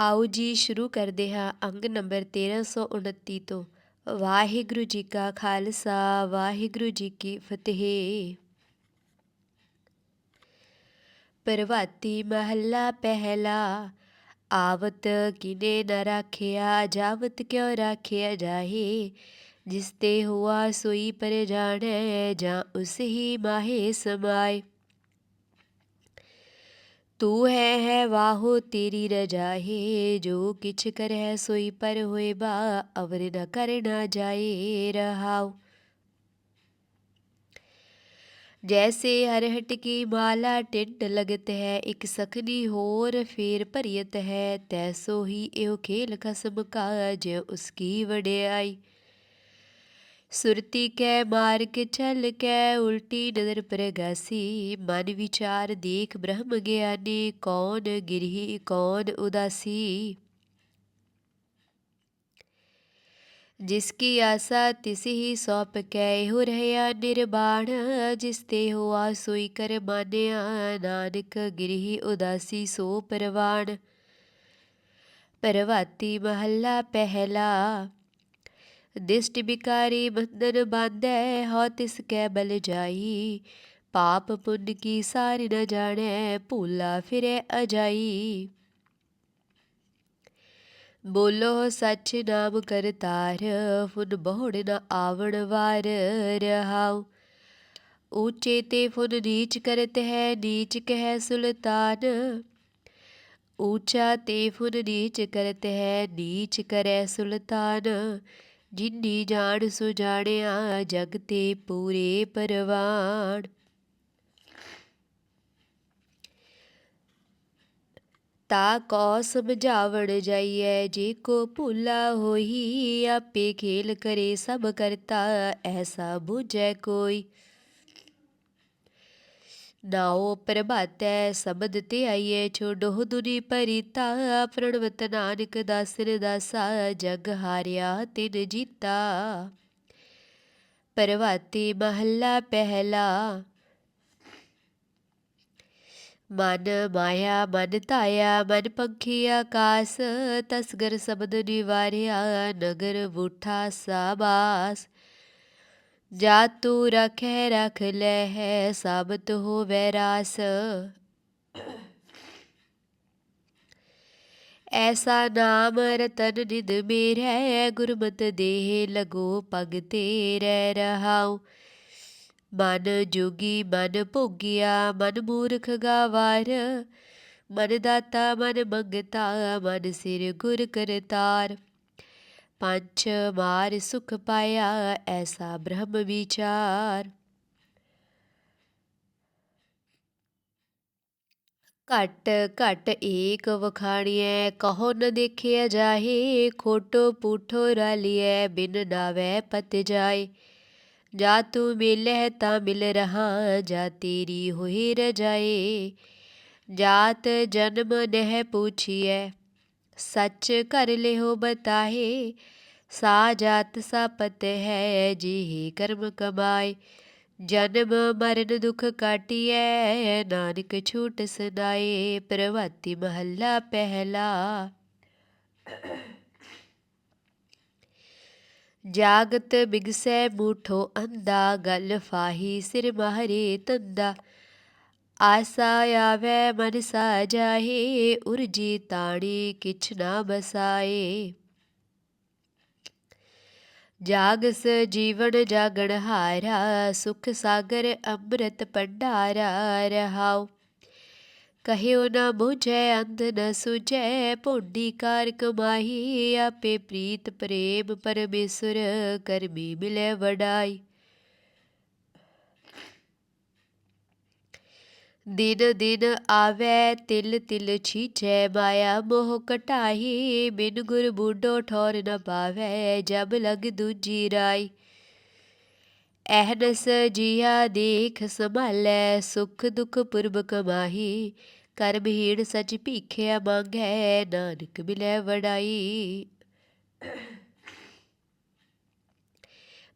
ਆਓ ਜੀ ਸ਼ੁਰੂ ਕਰਦੇ ਹਾਂ ਅੰਗ ਨੰਬਰ 1329 ਤੋਂ। ਵਾਹਿਗੁਰੂ ਜੀ ਕਾ ਖਾਲਸਾ, ਵਾਹਿਗੁਰੂ ਜੀ ਕੀ ਫਤਿਹ। ਪ੍ਰਭਾਤੀ ਮਹੱਲਾ ਪਹਿਲਾ, ਆਵਤ ਕਿਨੇ ਨ ਰਾਖਿਆ, ਜਾਵਤ ਕਿਉ ਰਾਖਿਆ ਜਾਹੇ? ਜਿਸ ਤੇ ਹੁਆ ਸੋਈ ਪਰ ਜਾਣੈ, ਜਾਂ ਉਸ ਹੀ ਮਾਹੇ ਸਮਾਏ। ਤੂੰ ਹੈ ਹੈ ਵਾਹੋ ਤੇਰੀ ਰਜਾ ਹੈ ਜੋ ਕਿਛ ਕਰੈ ਸੋਈ ਪਰ ਹੋਏ ਬਾ ਅਵਰ ਨ ਕਰਨਾ ਜਾਏ ਰਹਾਉ ਜੈਸੇ ਹਰਹਟ ਕੀ ਮਾਲਾ ਟਿੱਡ ਲਗਤ ਹੈ ਇੱਕ ਸਖਨੀ ਹੋਰ ਫੇਰ ਭਰੀਤ ਹੈ ਤੈਸੋ ਹੀ ਇਹੋ ਖੇਲ ਖਸਮ ਕਾ ਜੇ ਉਸਕੀ ਵਡਿਆਈ ਸੁਰਤੀ ਕੈ ਮਾਰ ਕੇ ਚਲ ਕੈ, ਉਲਟੀ ਨਦਰ ਪ੍ਰਗਾਸੀ। ਮਨ ਵਿਚਾਰ ਦੇਖ ਬ੍ਰਹਮ ਗਿਆਨੀ, ਕੌਣ ਗਿਰਹੀ, ਕੌਣ ਉਦਾਸੀ। ਜਿਸ ਕੀ ਆਸਾ, ਤਿਸੀ ਹੀ ਸੌਪ ਕੈ ਹੋ ਰਹਿਆ ਨਿਰਬਾਣ। ਜਿਸ ਤੇ ਹੋਆ ਸੋਈ ਕਰ ਮਾਨਿਆ, ਨਾਨਕ ਗਿਰਹੀ ਉਦਾਸੀ ਸੋ ਪਰਵਾਣ। ਪਰਵਾਤੀ ਮਹੱਲਾ ਪਹਿਲਾ। ਦਿਸ਼ਟ ਬਿਕਾਰੀ ਬੰਧਨ ਬਾਂਧੈ, ਹਉ ਤਿਸ ਕੈ ਬਲ ਜਾਈ। ਪਾਪ ਪੁੰਨ ਕੀ ਸਾਰੀ ਨ ਜਾਣੈ, ਭੂਲਾ ਫਿਰੇ ਅਜਾਈ। ਬੋਲੋ, ਸੱਚ ਨਾਮ ਕਰਤਾਰ ਫੁਨ ਬਹੁੜ ਨ ਆਵਣ ਵਾਰ ਰਹਾਉ। ਊਚੇ ਤੇ ਫੁਨ ਨੀਚ ਕਰਤ ਹੈ, ਨੀਚ ਕਹਿ ਸੁਲਤਾਨ। ਊਚਾ ਤੇ ਫੁਨ ਨੀਚ ਕਰਤ ਹੈ, ਨੀਚ ਕਰੈ ਸੁਲਤਾਨ। ਜਿੰਨੀ ਜਾਣ ਸੁ ਜਾਣਿਆ ਜਗ ਤੇ ਪੂਰੇ ਪਰਵਾਨ ਤਾ ਕੋ ਸਮਝਾਵਣ ਜਾਈਐ, ਜੇ ਕੋ ਭੁਲਾ ਹੋਈ, ਆਪੇ ਖੇਲ ਕਰੇ ਸਭ ਕਰਤਾ, ਐਸਾ ਬੁਝੈ ਕੋਈ। ਨਾਉ ਪ੍ਰਭਾਤੈ ਸ਼ਬਦ ਤੇ ਆਈਐ ਛੋਡੋ ਦੁਨੀ ਪਰਿਤਾ ਪ੍ਰਣਵਤ ਨਾਨਕ ਦਾਸਨ ਦਾਸਾ ਜਗ ਹਾਰਿਆ ਤਿਨ ਜੀਤਾ ਪ੍ਰਭਾਤੀ ਮਹੱਲਾ ਪਹਿਲਾ ਮਨ ਮਾਇਆ ਮਨ ਤਾਇਆ ਮਨ ਪੰਖੀ ਆਕਾਸ ਤਸਗਰ ਸ਼ਬਦ ਨਿਵਾਰਿਆ ਨਗਰ ਬੂਠਾ ਸਾਬਾਸ ਜਾ ਤੂ ਰਖੈ, ਰਖ ਲੈ ਹੈ, ਸਾਬਤ ਹੋਵੇ ਰਾਸ। ਐਸਾ ਨਾਮ ਰਤਨ ਨਿਦ ਮੇਰੈ, ਗੁਰਮਤਿ ਦੇਹ ਲਗੋ ਪਗ ਤੇਰੇ ਰਹਾਉ। ਮਨ ਜੋਗੀ, ਮਨ ਭੋਗਿਆ, ਮਨ ਮੂਰਖ ਗਾਵਾਰ। ਮਨ ਦਾਤਾ, ਮਨ ਮੰਗਤਾ, ਮਨ ਸਿਰ ਗੁਰ ਕਰਤਾਰ। ਪੰਛ ਮਾਰ ਸੁਖ ਪਾਇਆ, ਐਸਾ ਬ੍ਰਹਮ ਵਿਚਾਰ। ਘਟ ਘਟ ਏਕ ਵਖਾਣੀਐ, ਕਹੋ ਨ ਦੇਖਿਆ ਜਾਹੇ, ਖੋਟੋ ਪੂਠੋ ਰਲਿਐ ਬਿਨ ਨਾਵੇ ਪਤ ਜਾਏ। ਜਾ ਤੂੰ ਮਿਲਹਿ ਤਾਂ ਮਿਲ ਰਹਾ, ਜਾ ਤੇਰੀ ਹੋਈ ਰਜਾਏ। ਜਾਤ ਜਨਮ ਨਹਿ ਪੁੱਛੀਐ ਸੱਚ ਕਰ ਲਿਓ ਬਤਾਹੇ ਸਾ ਜਾਤ ਸਾ ਪਤ ਹੈ ਜੀ ਕਰਮ ਕਮਾਏ। ਜਨਮ ਮਰਨ ਦੁਖ ਕਾਟਿਐ, ਨਾਨਕ ਛੂਟ ਸਦਾਏ ਪ੍ਰਭਾਤੀ ਮਹੱਲਾ ਪਹਿਲਾ। ਜਾਗਤ ਬਿਗਸੈ ਮੂਠੋ ਅੰਦਾ ਗਲ ਫਾਹੀ ਸਿਰ ਮਹਰੇ ਤੰਦਾ। ਆਸਾ ਆਵੇ ਮਨ ਸਾ ਜਾਹੇ ਉਰਜੀ ਤਾਣੀ ਕਿਛ ਨਾ ਬਸਾਏ ਜਾਗਸ ਜੀਵਨ ਜਾਗਣ ਹਾਰਾ ਸੁਖ ਸਾਗਰ ਅੰਮ੍ਰਿਤ ਭੰਡਾਰਾ ਰਹਾਉ ਕਹਿਓ ਨਾ ਬੁਝੈ ਅੰਧ ਨ ਸੁਝੈ ਭੋਡੀ ਕਾਰ ਕਮਾਹੀ ਆਪੇ ਪ੍ਰੀਤ ਪ੍ਰੇਮ ਪਰਮੇਸ਼ਰ ਕਰਮੀ ਮਿਲੇ ਵਡਾਈ ਦਿਨ ਦਿਨ ਆਵੇ, ਤਿਲ ਤਿਲ ਛੀਛੈ ਮਾਇਆ ਮੋਹ ਕਟਾਹੀ ਬਿਨ ਗੁਰ ਬੂਡੋ ਠੌਰ ਨ ਪਾਵੇ, ਜਬ ਲਗ ਦੂਜੀ ਰਾਈ। ਐਹਨਸ ਜੀਆ ਦੇਖ ਸੰਭਾਲੈ, ਸੁਖ ਦੁਖ ਪੁਰਬ ਕਮਾਹੀ ਕਰਮ ਹੀਣ ਸਚ ਭੀਖਿਆ ਮੰਗੈ, ਨਾਨਕ ਮਿਲੈ ਵਡਾਈ।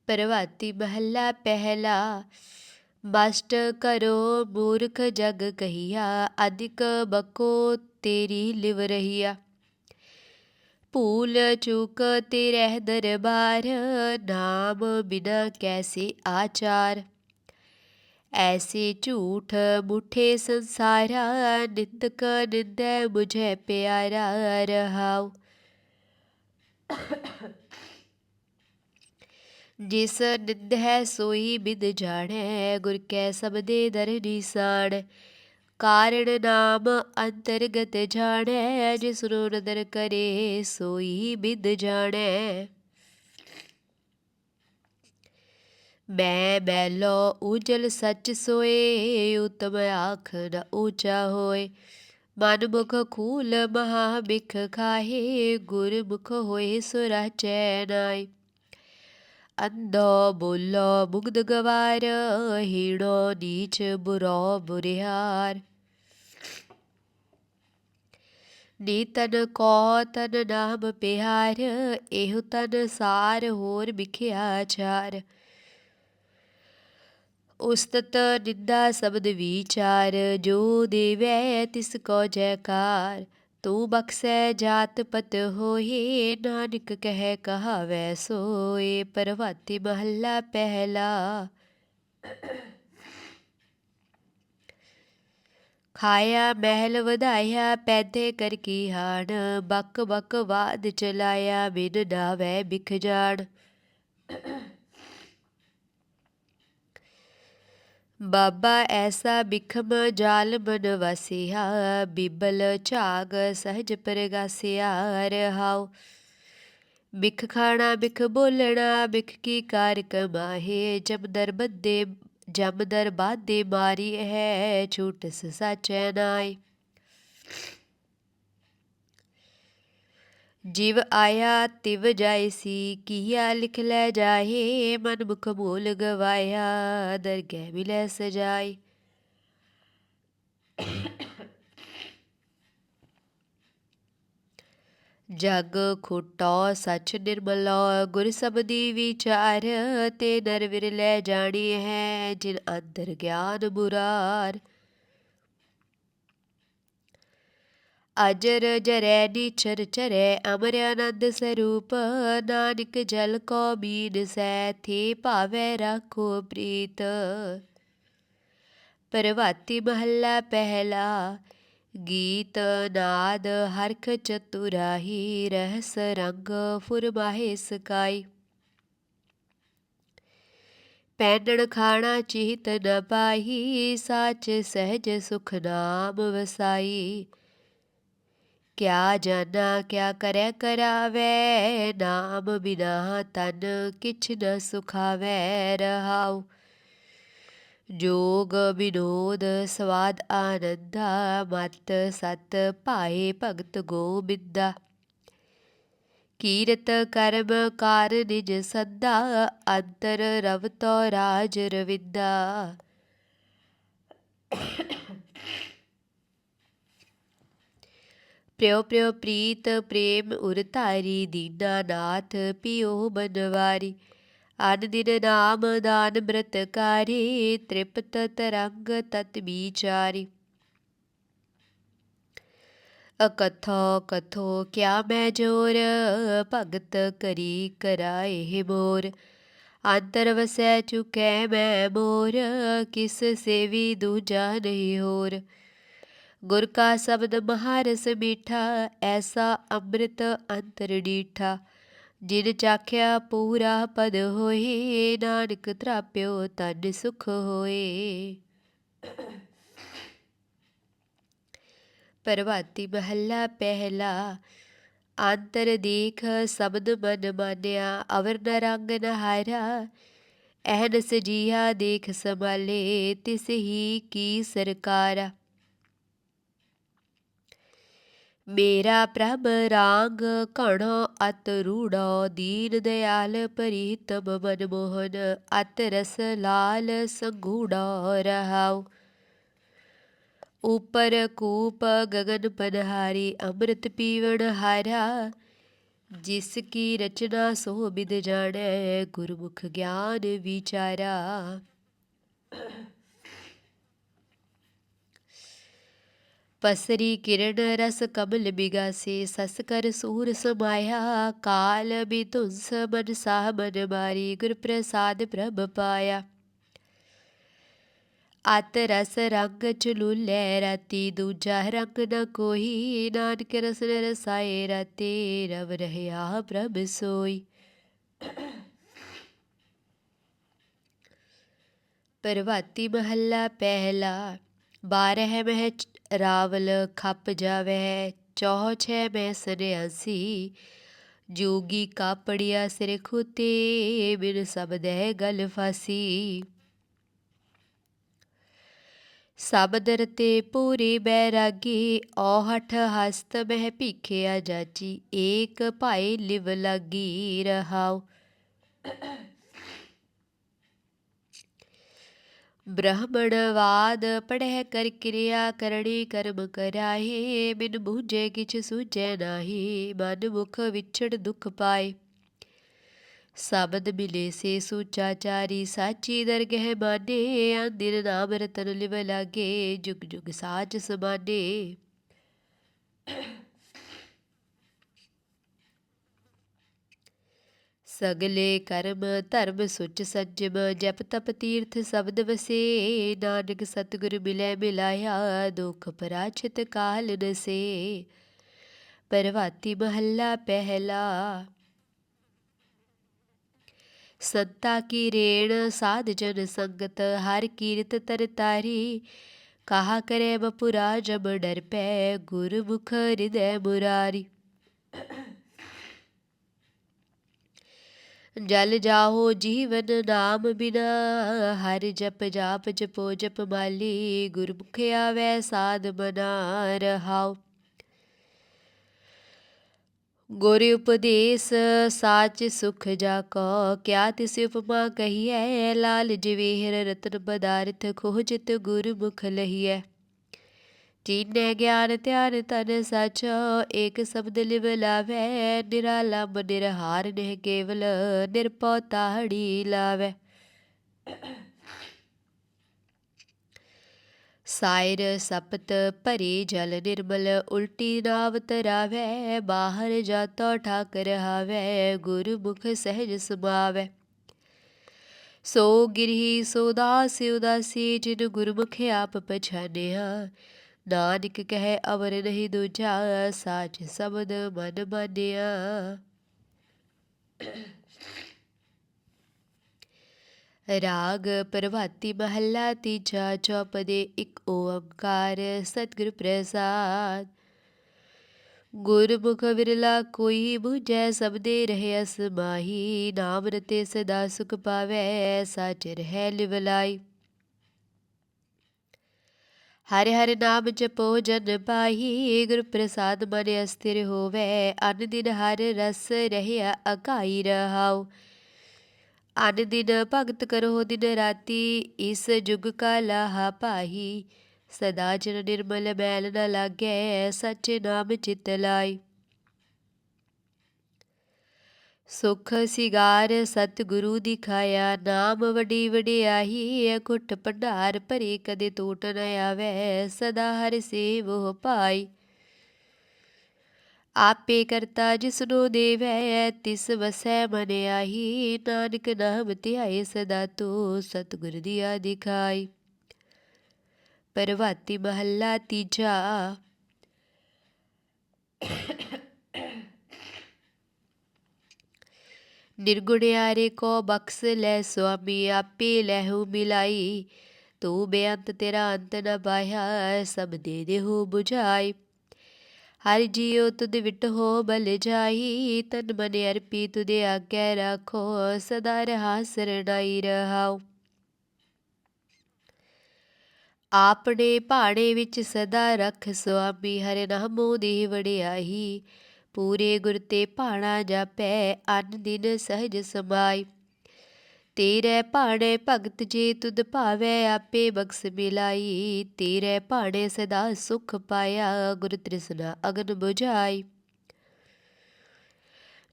ਪ੍ਰਭਾਤੀ ਮਹੱਲਾ ਪਹਿਲਾ। ਬਸਟ ਕਰੋ ਮੂਰਖ ਜਗ ਕਹੀਆ ਅਧਿਕ ਬਕੋ ਤੇਰੀ ਲਿਵ ਰਹੀਆ ਭੂਲ ਚੂਕ ਤੇ ਰਹਿ ਦਰਬਾਰ ਨਾਮ ਬਿਨਾ ਕੈਸੇ ਆਚਾਰ ਐਸੇ ਝੂਠ ਮੁਠੇ ਸੰਸਾਰਾ ਨਿੰਦਕ ਨਿੰਦੈ ਮੁਝੇ ਪਿਆਰਾ ਰਹਾਉ ਜਿਸ ਨਿੰਦ ਹੈ ਸੋਈ ਬਿਦ ਜਾਣੈ, ਗੁਰ ਕੈ ਸਬਦੇ ਦਰ ਨਿਸਾਣ। ਕਾਰਣ ਨਾਮ ਅੰਤਰਗਤ ਜਾਣੈ, ਜਿਸ ਨੂੰ ਨਦਰ ਕਰੇ ਸੋਈ ਬਿਦ ਜਾਣੈ। ਮੈਂ ਮੈਲੋ ਉਜਲ ਸੱਚ ਸੋਏ, ਉਤਮ ਆਖ ਨ ਊਚਾ ਹੋਏ। ਮਨ ਮੁਖ ਖੂਲ ਮਹਾ ਬਿਖ ਖਾਹੇ ਗੁਰ ਮੁਖ ਹੋਏ ਸੁਰਾ ਚੈਨਾਈ ਅੰਧੋ ਬੋਲੋ ਮੁਗਦ ਗਵਾਰ ਹੀੜੋ ਨੀਚ ਬੁਰੋ ਬੁਰਿਹਾਰ। ਨੀਤਨ ਕੋ ਤਨ ਨਾਮ ਪਿਹਾਰ, ਇਹੋ ਤਨ ਸਾਰ ਹੋਰ ਵਿਖਿਆ ਚਾਰ। ਉਸਤਤ ਨਿੰਦਾ ਸ਼ਬਦ ਵਿਚਾਰ, ਜੋ ਦੇਵੈ ਤਿਸ ਕੋ ਜੈਕਾਰ। ਤੂੰ ਬਖਸ਼ੈ ਜਾਤ ਪਤ ਹੋਏ, ਨਾਨਕ ਕਹਿ ਕਹਾਵੈ ਸੋਏ, ਪਰਵਾਤੀ ਮਹੱਲਾ ਪਹਿਲਾ। ਖਾਇਆ ਮਹਿਲ ਵਧਾਇਆ, ਪੈਦੇ ਕਰ ਕੀ ਹਾਣ, ਬਕ ਬਕ ਵਾਦ ਚਲਾਇਆ, ਬਿਨ ਨਾਵੈ ਬਿਖ ਜਾਣ। ਬਾਬਾ ਐਸਾ ਬਿਖਮ ਜਾਲ ਮਨ ਵਸਿਆ, ਬਿਬਲ ਝਾਗ ਸਹਜ ਪ੍ਰਗਾਸਿਆ, ਰਹਾਉ। ਬਿਖ ਖਾਣਾ, ਬਿਖ ਬੋਲਣਾ, ਬਿਖ ਕੀ ਕਾਰ ਕਮਾਹੇ ਜਮਦਰ ਬੱਦੇ ਜਮਦਰ ਬਾਦੇ ਮਾਰੀ ਹੈ ਛੂਟ ਸਚੈ ਨਾਈ ਜਿਵ ਆਇਆ ਤਿਵ ਜਾਇਸੀ ਕੀਆ ਲਿਖ ਲੈ ਜਾਹੇ ਮਨ ਮੁਖ ਮੂਲ ਗਵਾਇਆ, ਦਰਗਹਿ ਮਿਲੈ ਸਜਾਈ ਜਗ ਖੋਟੋ ਸਚ ਨਿਰਮਲੋ, ਗੁਰ ਸਬਦੀ ਵਿਚਾਰ, ਤੇ ਨਰ ਵਿਰਲੇ ਜਾਣੀ ਹੈ, ਜਿਨ ਅੰਦਰ ਗਿਆਨ ਬੁਰਾਰ ਅਜਰ ਜਰੈ ਨੀਚਰ ਚਰੈ ਅਮਰ ਆਨੰਦ ਸਰੂਪ, ਨਾਨਕ ਜਲ ਕੋ ਬੀਨ ਸੈ, ਥੇ ਭਾਵੈ ਰਾਖੋ ਪ੍ਰੀਤ। ਪ੍ਰਭਾਤੀ ਮਹੱਲਾ ਪਹਿਲਾ, ਗੀਤ ਨਾਦ ਹਰਖ ਚਤੁਰਾਹੀ, ਰਹਿਸ ਰੰਗ ਫੁਰਮਾਹੇ ਸਕਾਈ। ਪੈਨਣ ਖਾਣਾ ਚਿਤ ਨ ਪਾਹੀ, ਸਾਚ ਸਹਿਜ ਸੁਖ ਨਾਮ ਵਸਾਈ। ਕਿਆ ਜਾਣਾ ਕਿਆ ਕਰੈ ਕਰਾਵੇ? ਨਾਮ ਬਿਨਾ ਤਨ ਕਿਛ ਨ ਸੁਖਾਵੇ ਰਹਾਉ। ਜੋਗ ਵਿਨੋਦ ਸਵਾਦ ਆਨੰਦਾ, ਮਤ ਸਤ ਭਾਏ ਭਗਤ ਗੋਬਿੰਦਾ। ਕੀਰਤ ਕਰਮ ਕਾਰ ਨਿਜ ਸਦਾ ਅੰਤਰ ਰਵ ਤੋ ਰਾਜ ਰਵਿੰਦਾ। ਪ੍ਰਿਓ ਪ੍ਰਿਉ ਪ੍ਰੀਤ ਪ੍ਰੇਮ ਉਰ ਧਾਰੀ ਦੀਨਾ ਨਾਥ ਪਿਓ ਬਨਵਾਰੀ ਅਨ ਦਿਨ ਨਾਮ ਦਾਨ ਬ੍ਰਤਕਾਰੀ ਤ੍ਰਿਪਤ ਤਰੰਗ ਤਤ ਵਿਚਾਰੀ ਅਕਥੋ ਕਥੋ ਕਿਆ ਮੈਂ ਜੋਰ, ਭਗਤ ਕਰੀ ਕਰਾਏ ਮੋਰ। ਅੰਤਰ ਵਸੈ ਚੁਕੈ ਮੈਂ ਮੋਰ, ਕਿਸ ਸੇਵੀ ਦੂਜਾ ਨਹੀਂ ਹੋਰ। ਗੁਰ ਕਾ ਸ਼ਬਦ ਮਹਾਰਸ ਮੀਠਾ, ਐਸਾ ਅੰਮ੍ਰਿਤ ਅੰਤਰ ਡੀਠਾ। ਜਿਨ ਚਾਖਿਆ ਪੂਰਾ ਪਦ ਹੋਏ, ਨਾਨਕ ਤਰਾਪਿਓ ਤਨ ਸੁਖ ਹੋਏ। ਪਰਵਾਤੀ ਮਹੱਲਾ ਪਹਿਲਾ, ਅੰਤਰ ਦੇਖ ਸ਼ਬਦ ਮਨ ਮਾਨਿਆ, ਅਵਰ ਨ ਰੰਗ ਨ ਹਾਰਾ। ਐਨ ਸਜੀਹਾ ਦੇਖ ਸੰਭਾਲੇ, ਤਿਸ ਹੀ ਕੀ ਸਰਕਾਰਾ। ਮੇਰਾ ਪ੍ਰਭ ਰਾਗ ਘਣੋ ਅਤ ਰੂੜੋ ਦੀਨ ਦਿਆਲ ਪ੍ਰੀਤਮ ਮਨ ਮੋਹਨ ਅਤ ਰਸ ਲਾਲ ਸੰਗੂੜੋ ਰਹਾਉ। ਉਪਰ ਕੂਪ ਗगन ਪਨਹਾਰੀ, ਅੰਮ੍ਰਿਤ ਪੀਵਣ ਹਾਰਾ। ਜਿਸ ਕੀ ਰਚਨਾ ਸੋ ਬਿਦ ਜਾਣੈ, ਗੁਰਮੁਖ ਗਿਆਨ ਵਿਚਾਰਾ। ਪਸਰੀ ਕਿਰਨ ਰਸ ਕਮਲ ਬਿਗਾਸੇ, ਸਸ ਕਰ ਸੂਰ ਸਮਾਇਆ, ਕਾਲ ਬਿਤੁੰਸ ਮਨ ਸਾਹ ਮਨ ਮਾਰੀ ਗੁਰ ਪ੍ਰਸਾਦ ਪ੍ਰਭ ਪਾਇਆ। ਅਤ ਰਸ ਰੰਗ ਚਲੂਲੇ ਰਾਤੀ, ਦੂਜਾ ਰੰਗ ਨ ਕੋਈ, ਨਾਨਕ ਰਸ ਰਸਾਏ ਰਾਤੇ, ਰਵ ਰਹਿਆ ਪ੍ਰਭ ਸੋਈ। ਪ੍ਰਭਾਤੀ ਮਹੱਲਾ ਪਹਿਲਾ, ਬਾਰਹ ਮਹਿ ਰਾਵਲ ਖੱਪ ਜਾਵੇ, ਚੌਹ ਛੇ ਮੈਂ ਸੰਨਿਆਸੀ ਜੋਗੀ ਕਾਪੜਿਆ ਸਿਰ ਖੁਤੇ, ਬਿਨ ਸਬਦੈ ਗਲ ਫਾਸੀ। ਸਬਦ ਰਤੇ ਪੂਰੀ ਬੈਰਾਗੀ ਔਹਠ ਹਸਤ ਮਹਿ ਭੀਖਿਆ ਜਾਚੀ, ਏਕ ਭਾਈ ਲਿਵ ਲਾਗੀ ਰਹਾਉ। ਬ੍ਰਹਮਣਵਾਦ ਪੜਹਿ ਕਰ ਕਿਰਿਆ ਕਰਣੀ, ਕਰਮ ਕਰਾਹੇ, ਬਿਨ ਬੂਝੇ ਕਿਛ ਸੂਝੈ ਨਾਹੀ, ਮਨ ਮੁਖ ਵਿਛੜ ਦੁਖ ਪਾਏ। ਸਬਦ ਮਿਲੇ ਸੇ ਸੁਚਾਚਾਰੀ ਸਾਚੀ ਦਰਗਹਿ ਮਾਨੇ ਅੰਦਿਰ ਨਾਮ ਰਤਨ ਲਿਵ ਲਾਗੇ, ਜੁਗ ਜੁਗ ਸਾਚ ਸਮਾਨੇ। ਸਗਲੇ ਕਰਮ, ਧਰਮ ਸੁਚ ਸੱਜਮ, ਜਪ ਤਪ ਤੀਰਥ ਸ਼ਬਦ ਵਸੇ। ਨਾਨਕ ਸਤਿਗੁਰ ਮਿਲੈ ਮਿਲਾਇਆ, ਦੁਖ ਪਰਾਛਿਤ ਕਾਲ ਨਸੇ। ਪਰਵਾਤੀ ਮਹੱਲਾ ਪਹਿਲਾ। ਸੰਤਾ ਕੀ ਰੇਣ, ਸਾਧ ਜਨ ਸੰਗਤ, ਹਰ ਕੀਰਤ ਤਰ ਤਾਰੀ। ਕਹਾ ਕਰੇ ਬਪੁਰਾ ਜਬ ਡਰ ਪੈ ਗੁਰਮੁਖ ਹਿਰਦੈ ਮੁਰਾਰੀ। ਜਲ ਜਾਓ ਜੀਵਨ ਨਾਮ ਬਿਨਾ, ਹਰਿ ਜਪ ਜਾਪ ਜਪੋ ਜਪ ਮਾਲੀ, ਗੁਰਮੁਖ ਆਵੈ ਸਾਧ ਬਨਾ ਰਹਾਉ। ਗੁਰ ਉਪਦੇਸ ਸਾਚ ਸੁਖ ਜਾ ਕੋ ਕਿਆ ਤਿਸ ਉਪਮਾ ਕਹੀਐ, ਲਾਲ ਜਵੇਹਰ ਰਤਨ ਪਦਾਰਥ ਖੋਜਿਤ ਗੁਰਮੁਖ ਲਹੀਐ। ਜੀਨੇ ਗਿਆਨ ਧਿਆਨ ਤਨ ਸਚ, ਏਕ ਸ਼ਬਦ ਲਿਵ ਲਾਵੇ, ਨਿਰਾਲਾ ਨਿਰਹਾਰ ਨਹਿ ਕੇਵਲ ਨਿਰਪਉ ਤਾੜੀ ਲਾਵੇ। ਸਾਇਰ ਸਪਤ ਭਰੀ ਜਲ ਨਿਰਮਲ, ਉਲਟੀ ਨਾਵ ਤਰਾਵੇ, ਬਾਹਰ ਜਾਤੋ ਠਾਕਰ ਹਾਵੇ, ਗੁਰਮੁਖ ਸਹਿਜ ਸੁਭਾਵੇ ਸੋ ਗਿਰਹੀ, ਸੋ ਦਾਸ ਉਦਾਸੀ, ਜਿਨ ਗੁਰਮੁਖ ਆਪ ਪਛਾਨਿਆ ਨਾਨਕ ਕਹੇ ਅਮਰ ਨਹੀਂ ਦੂਜਾ ਸਾਚ ਸ਼ਬਦ ਮਨ ਮਾਨਿਆ। ਰਾਗ ਪ੍ਰਭਾਤੀ ਮਹੱਲਾ ਤੀਜਾ ਚੌਪਦੇ ਇੱਕ ਓੰਕਾਰ ਸਤਿਗੁਰ ਪ੍ਰਸਾਦ। ਗੁਰਮੁਖ ਵਿਰਲਾ ਕੋਈ ਬੁਝੈ ਸਬਦੇ ਰਹੇ ਅਸਮਾਹੀ ਨਾਮ ਰਤੇ ਸਦਾ ਸੁਖ ਪਾਵੇ, ਸਾਚ ਰਹਿ ਲਿਵਲਾਈ। ਹਰਿ ਹਰਿ ਨਾਮ ਜਪੋ ਜਨ ਪਾਹੀ ਗੁਰ ਪ੍ਰਸਾਦ ਮਨ ਅਸਥਿਰ ਹੋਵੇ, ਅਨ ਦਿਨ ਹਰ ਰਸ ਰਹਿਆ ਅਕਾਈ ਰਹਾਉ। ਅਨ ਦਿਨ ਭਗਤ ਕਰੋ ਦਿਨ ਰਾਤੀ, ਇਸ ਜੁਗ ਕਾ ਲਾਹਾ ਪਾਹੀ ਸਦਾ ਜਨ ਨਿਰਮਲ ਮੈਲ ਨ ਲਾਗੈ, ਸੱਚ ਨਾਮ ਚਿਤ ਲਾਈ ਸੁਖ ਸਿਗਾਰ ਸਤਿਗੁਰੂ ਦਿਖਾਇਆ, ਨਾਮ ਵਡੀ ਵਡਿਆਈ ਅਕੁੱਟ ਭੰਡਾਰ ਭਰੇ, ਕਦੇ ਟੋਟ ਨ ਆਵੇ, ਸਦਾ ਹਰਿ ਸੇਵੋ ਪਾਈ। ਆਪੇ ਕਰਤਾ ਜਿਸਨੂੰ ਦੇਵੈ, ਤਿਸ ਵਸੈ ਮਨ ਆਹੀ, ਨਾਨਕ ਨਾਮ ਧਿਆਏ, ਸਦਾ ਤੋ ਸਤਿਗੁਰ ਦੀ ਆ ਦਿਖਾਈ। ਪਰਵਾਤੀ ਮਹੱਲਾ ਤੀਜਾ। ਨਿਰਗੁਣਿਆਰੇ ਕੋ ਬਖਸ ਲੈ ਸੁਆਮੀ, ਆਪੇ ਲਹਿੂ ਮਿਲਾਈ। ਤੂੰ ਬੇਅੰਤ ਤੇਰਾ ਅੰਤ ਨ ਪਾਇਆ, ਸਭ ਦੇ ਦੇਹੋ 부ਝਾਈ ਹਰ ਜੀਉ ਤੁਧ ਵਿਟ ਹੋ ਬਲ ਜਾਈ, ਤਨ ਮਨ ਅਰਪੀ ਤੁਦੇ ਆਗੇ ਰੱਖੋ, ਸਦਾ ਰਹਾ ਸਰਣਾਈ ਰਹਾਉ। ਆਪਣੇ ਭਾਣੇ ਵਿੱਚ ਸਦਾ ਰਖ ਸੁਆਮੀ, ਹਰਿ ਨਾਮੋ ਦੀ ਵਡਿਆਈ। ਪੂਰੇ ਗੁਰ ਤੇ ਭਾਣਾ ਜਾਪੈ, ਅਨ ਦਿਨ ਸਹਜ ਸਮਾਈ। ਤੇਰੇ ਭਾਣੇ ਭਗਤ ਜੇ ਤੁਧ ਭਾਵੇ, ਆਪੇ ਬਖਸ ਮਿਲਾਈ। ਤੇਰੇ ਭਾਣੇ ਸਦਾ ਸੁਖ ਪਾਇਆ, ਗੁਰ ਤ੍ਰਿਸ਼ਨਾ ਅਗਨ ਬੁਝਾਈ।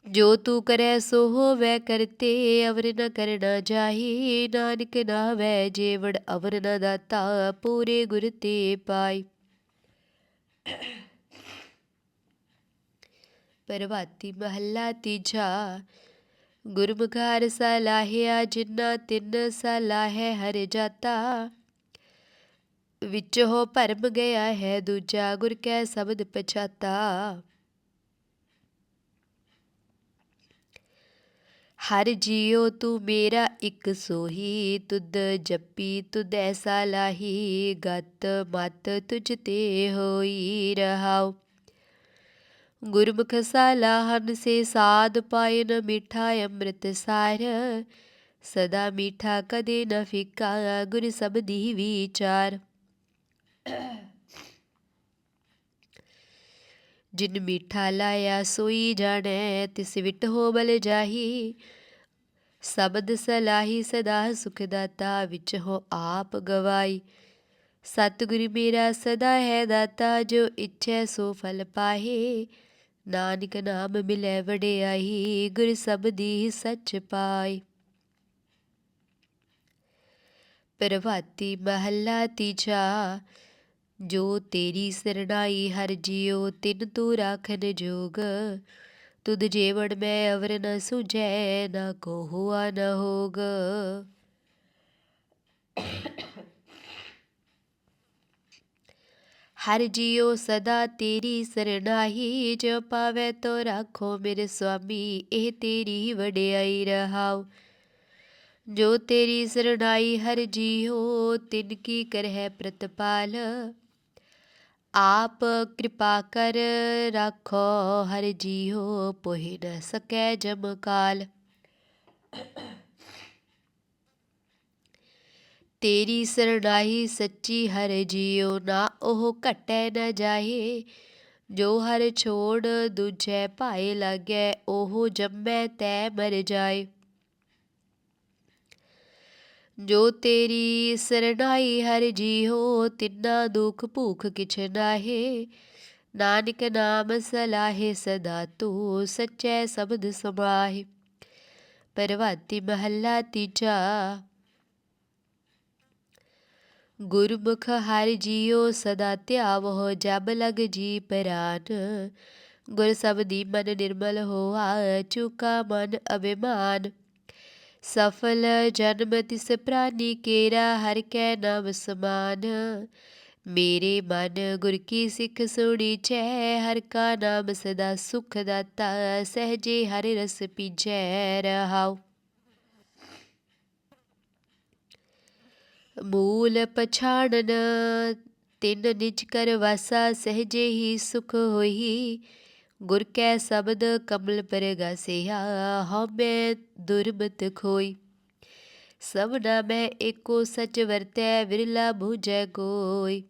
ਜੋ ਤੂੰ ਕਰੈ, ਸੋ ਹੋਵੇ ਕਰਤੇ, ਅਵਰ ਨ ਕਰਨਾ ਜਾਹੀ। ਨਾਨਕ ਨਾਵੇ, ਜੇਵੜ ਅਵਰ ਨ ਦਾਤਾ, ਪੂਰੇ ਗੁਰ ਤੇ ਪਾਈ। ਪਰਵਾਤੀ ਮਹੱਲਾ ਤੀਜਾ। ਗੁਰਮੁਖਾਰ ਸਲਾਹਿਆ ਜਿਨ੍ਹਾਂ ਤਿੰਨ ਸਲਾਹੈ ਹਰ ਜਾਤਾ। ਵਿੱਚ ਹੋ ਭਰਮ ਗਿਆ ਹੈ ਦੂਜਾ, ਗੁਰ ਕੈ ਸ਼ਬਦ ਪਛਾਤਾ। ਹਰ ਜੀਉ ਤੂੰ ਮੇਰਾ ਇੱਕ ਸੋਹੀ, ਤੁਧ ਜਪੀ ਤੁਧ ਐਸਾ ਲਾਹੀ, ਗਤ ਮਤ ਤੁਝ ਤੇ ਹੋਈ ਰਹਾਉ। ਗੁਰਮੁਖ ਸਲਾਹਨ ਸੇ ਸਾਧ ਪਾਏ ਨ ਮਿਠਾ ਅੰਮ੍ਰਿਤ ਸਾਰ। ਸਦਾ ਮੀਠਾ ਕਦੇ ਨ ਫਿੱਕਾ, ਗੁਰ ਸਬਦੀ ਵਿਚਾਰ। ਜਿਨ ਮੀਠਾ ਲਾਇਆ ਸੋਈ ਜਾਣੈ, ਤਿਸ ਵਿਟ ਹੋ ਬਲ ਜਾਹੀ। ਸ਼ਬਦ ਸਲਾਹੀ ਸਦਾ ਸੁਖ ਦਾਤਾ, ਵਿੱਚ ਹੋ ਆਪ ਗਵਾਈ। ਸਤਿਗੁਰ ਮੇਰਾ ਸਦਾ ਹੈ ਦਾਤਾ, ਜੋ ਇੱਛੈ ਸੋ ਫਲ ਪਾਹੇ। ਨਾਨਕ ਨਾਮ ਮਿਲੇ ਵਡਿਆਈ ਗੁਰ ਸਬਦੀ ਸੱਚ ਪਾਈ। ਪ੍ਰਭਾਤੀ ਮਹੱਲਾ ਤੀਜਾ, ਜੋ ਤੇਰੀ ਸਰਣਾਈ ਹਰ ਜਿਉ, ਤਿਨ ਤੂੰ ਰਾਖਨ ਜੋਗ। ਤੁਧ ਜੇਵੜ ਮੈਂ ਅਵਰ ਨ ਸੁਝੈ, ਨਾ ਕੋ ਹੁਆ ਨ ਹੋਗ। ਹਰ ਜਿਉ ਸਦਾ ਤੇਰੀ ਸਰਣਾਈ ਜੋ ਪਾਵੇ ਤੋ ਰਾਖੋ ਮੇਰੇ ਸੁਆਮੀ, ਇਹ ਤੇਰੀ ਵਡਿਆਈ ਰਹਾਉ। ਜੋ ਤੇਰੀ ਸਰਣਾਈ ਹਰ ਜੀਉ, ਤਿਨ ਕੀ ਕਰਹਿ ਪ੍ਰਤਪਾਲ। ਆਪ ਕਿਰਪਾ ਕਰ ਰੱਖੋ ਹਰ ਜੀਉ, ਪੋਹਿ ਨ ਸਕੈ ਜਮ ਕਾਲ। ਤੇਰੀ ਸਰਣਾਈ ਸੱਚੀ ਹਰ ਜੀਉ ਨਾ ਉਹ ਘਟੈ ਨ ਜਾਹੇ ਜੋ ਹਰ ਛੋੜ ਦੂਜੈ ਭਾਏ ਲਾਗੈ ਉਹ ਜੰਮੈ ਤੈ ਮਰ ਜਾਏ ਜੋ ਤੇਰੀ ਸਰਣਾਈ ਹਰ ਜੀਹੋ ਤਿੰਨਾ ਦੁਖ ਭੂਖ ਕਿਛ ਨਾਹੇ ਨਾਨਕ ਨਾਮ ਸਲਾਹੇ ਸਦਾ ਤੂੰ ਸੱਚੈ ਸ਼ਬਦ ਸਮਾਹੇ ਪਰਵਾਤੀ ਮਹੱਲਾ ਤੀਜਾ ਗੁਰਮੁਖ ਹਰ ਜੀਉ ਸਦਾ ਧਿਆਵੋ ਜਬ ਲਗ ਜੀ ਪਰਾਨ। ਗੁਰ ਸਬਦੀ ਮਨ ਨਿਰਮਲ ਹੋਆ, ਚੁਕਾ ਮਨ ਅਭਿਮਾਨ। ਸਫਲ ਜਨਮ ਤਿਸ ਪ੍ਰਾਨੀ ਕੇਰਾ, ਹਰ ਕੈ ਨਾਮ ਸਮਾਨ। ਮੇਰੇ ਮਨ ਗੁਰ ਕੀ ਸਿੱਖ ਸੁਣੀ ਚੈ ਹਰ ਕਾ ਨਾਮ ਸਦਾ ਸੁਖ ਦਾਤਾ, ਸਹਜੇ ਹਰ ਰਸ ਪੀਜੈ ਰਹਾਉ। ਮੂਲ ਪਛਾਣਨ, ਤਿੰਨ ਨਿਜ ਕਰ ਵਾਸਾ ਸਹਜੇ ਹੀ ਸੁਖ ਹੋਈ। ਗੁਰ ਕੈ ਸ਼ਬਦ ਕਮਲ ਪਰ ਪਰਗਾਸਿਆ ਹਉਮੈ ਦੁਰਮਤ ਖੋਈ। ਸਭਨਾ ਮੈਂ ਏਕੋ ਸਚ ਵਰਤੈ, ਵਿਰਲਾ ਬੂਝੈ ਕੋਈ।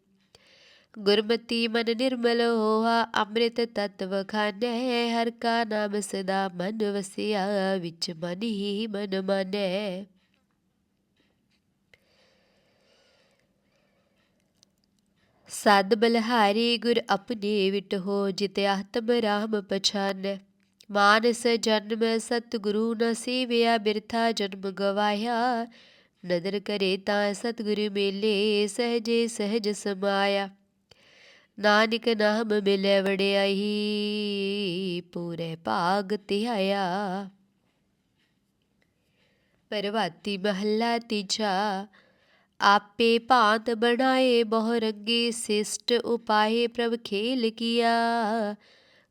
ਗੁਰਮਤੀ ਮਨ ਨਿਰਮਲ ਹੋਆ, ਅੰਮ੍ਰਿਤ ਤਤਵ ਖਾਨੈ ਹਰ ਕਾ ਨਾਮ ਸਦਾ ਮਨ ਵਸਿਆ, ਵਿੱਚ ਮਨ ਹੀ ਮਨ ਮਾਨੈ। ਸਦ ਬਲਹਾਰੀ ਗੁਰ ਆਪਣੇ ਵਿਟ ਹੋ, ਜਿਤ ਆਤਮ ਰਾਮ ਪਛਾਨੈ। ਮਾਨਸ ਜਨਮ ਸਤਿਗੁਰੂ ਨ ਸੇਵਿਆ, ਬਿਰਥਾ ਜਨਮ ਗਵਾਇਆ ਨਦਰ ਕਰੇ ਤਾਂ ਸਤਿਗੁਰੂ ਮੇਲੇ, ਸਹਜੇ ਸਹਜ ਸਮਾਇਆ। ਨਾਨਕ ਨਾਮ ਮਿਲੇ ਵੜਿਆਈ ਪੂਰੇ ਭਾਗ ਧਿਆਇਆ। ਪਰਵਾਤੀ ਮਹੱਲਾ ਤੀਜਾ ਆਪੇ ਭਾਂਤ ਬਣਾਏ ਬਹੁ ਰੰਗੇ ਸਿਸ਼ਟ ਉਪਾਏ ਪ੍ਰਭ ਖੇਲ ਕੀਆ।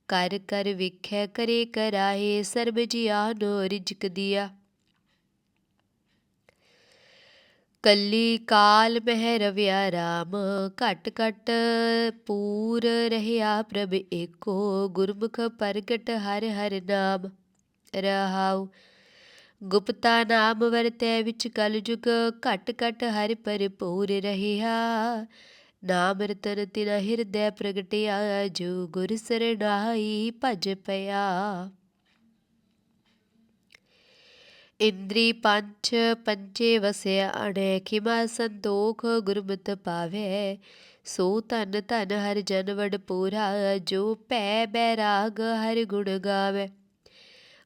ਕਰ ਕਰ ਵਿਖੈ, ਕਰੇ ਕਰਾਏ ਸਰਬ ਜੀਆਨੋ ਰਿਜਕ ਦਿਆ। ਕੱਲੀ ਕਾਲ ਮਹਿ ਰਵਿਆ ਰਾਮ, ਘਟ ਘਟ ਪੂਰ ਰਹਿਆ ਪ੍ਰਭ ਏਕੋ, ਗੁਰਮੁਖ ਪ੍ਰਗਟ ਹਰ ਹਰ ਨਾਮ। ਰਹਾਉ ਗੁਪਤਾ ਨਾਮ ਵਰਤੈ ਵਿੱਚ ਕਲਯੁਗ ਘਟ ਘਟ ਹਰ ਭਰਪੂਰ ਰਹਿਆ ਨਾਮ ਰਤਨ ਤਿਨ ਹਿਰਦੈ ਪ੍ਰਗਟਿਆ, ਜੋ ਗੁਰ ਸਰਣਾਈ ਭਜ ਪਿਆ। ਇੰਦਰੀ ਪੰਚ ਪੰਚੇ ਵਸਿਆ, ਅਣੇ ਖਿਮਾ ਸੰਤੋਖ ਗੁਰਮਤਿ ਪਾਵੇ। ਸੋ ਧਨ ਧਨ ਹਰ ਜਨ ਵਡ ਪੂਰਾ, ਜੋ ਭੈ ਬੈਰਾਗ ਹਰ ਗੁਣ ਗਾਵੇ।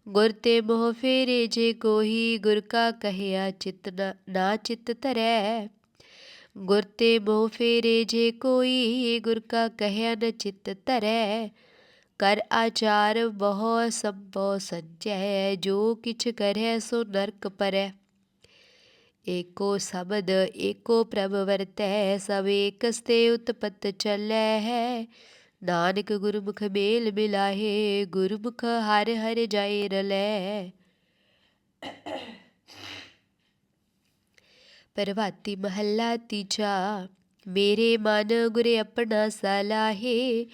ਗੁਰ ਤੇ ਮੋਹ ਫੇਰੇ ਜੇ ਕੋਹੀ ਗੁਰ ਕਾ ਕਹਿਆ ਚਿਤ ਨਾ ਚਿਤ ਧਰੈ। ਗੁਰ ਤੇ ਮੋਹ ਫੇਰੇ ਜੇ ਕੋਈ ਗੁਰ ਕਾ ਕਹਿਆ ਨ ਚਿਤ ਧਰੈ। ਕਰ ਆਚਾਰ ਬਹੁ ਸੰਭੋ ਸੰਜੈ ਜੋ ਕਿਛ ਕਰੈ ਸੋ ਨਰਕ ਪਰੈ। ਏਕੋ ਸ਼ਬਦ, ਏਕੋ ਪ੍ਰਭ ਵਰਤੈ, ਸਭ ਏਕਸਤੇ ਉਤਪਤ ਚੱਲੈ। ਹੈ ਨਾਨਕ ਗੁਰਮੁਖ ਮੇਲ ਮਿਲਾਹੇ, ਗੁਰਮੁਖ ਹਰ ਹਰ ਜਾਏ ਰਲੈ। ਪ੍ਰਭਾਤੀ ਮਹੱਲਾ ਤੀਜਾ, ਮੇਰੇ ਮਨ ਗੁਰ ਆਪਣਾ ਸਲਾਹੇ,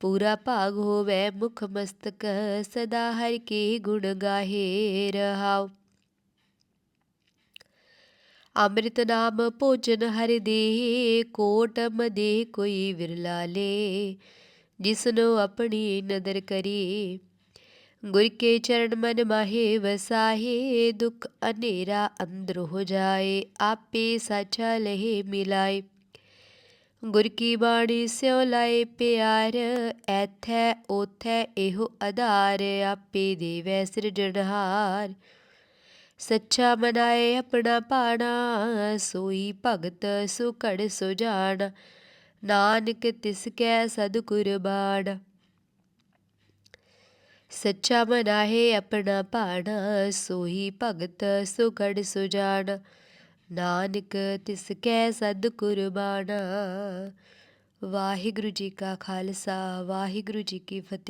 ਪੂਰਾ ਭਾਗ ਹੋਵੇ ਮੁਖ ਮਸਤਕ, ਸਦਾ ਹਰ ਕੇ ਗੁਣ ਗਾਹੇ ਰਹਾਉ। ਅੰਮ੍ਰਿਤ ਨਾਮ ਭੋਜਨ ਹਰਿ ਦੇ ਕੋਟ ਮਦੇ ਕੋਈ ਵਿਰਲਾ ਲੇ। ਜਿਸਨੂੰ ਆਪਣੀ ਨਦਰ ਕਰੀ ਗੁਰ ਕੇ ਚਰਨ ਮਨ ਮਾਹੇ ਵਸਾਹੇ ਦੁਖ ਹਨੇਰਾ ਅੰਦਰ ਹੋ ਜਾਏ ਆਪੇ ਸਾਚਾ ਲਹੇ ਮਿਲਾਏ ਗੁਰ ਕੀ ਬਾਣੀ ਸਿਉ ਲਾਏ ਪਿਆਰ ਐਥੈ ਓਥੈ ਇਹੋ ਆਧਾਰ ਆਪੇ ਦੇਵੈ ਸਿਰਜਣਹਾਰ ਸੱਚਾ ਮਨਾਏ ਆਪਣਾ ਪਾਣਾ ਸੋਈ ਭਗਤ ਸੋ ਘੜ ਨਾਨਕ ਤਿਸ ਕੈ ਸਦ ਕੁਰਬਾਨ ਸੱਚਾ ਮਨਾਹੇ ਆਪਣਾ ਭਾਣਾ, ਸੋਹੀ ਭਗਤ ਸੁਖੜ ਸੁਜਾਨ ਨਾਨਕ ਤਿਸ ਕੈ ਸਦ ਕੁਰਬਾਨ ਵਾਹਿਗੁਰੂ ਜੀ ਕਾ ਖਾਲਸਾ, ਵਾਹਿਗੁਰੂ ਜੀ ਕੀ ਫਤਿਹ।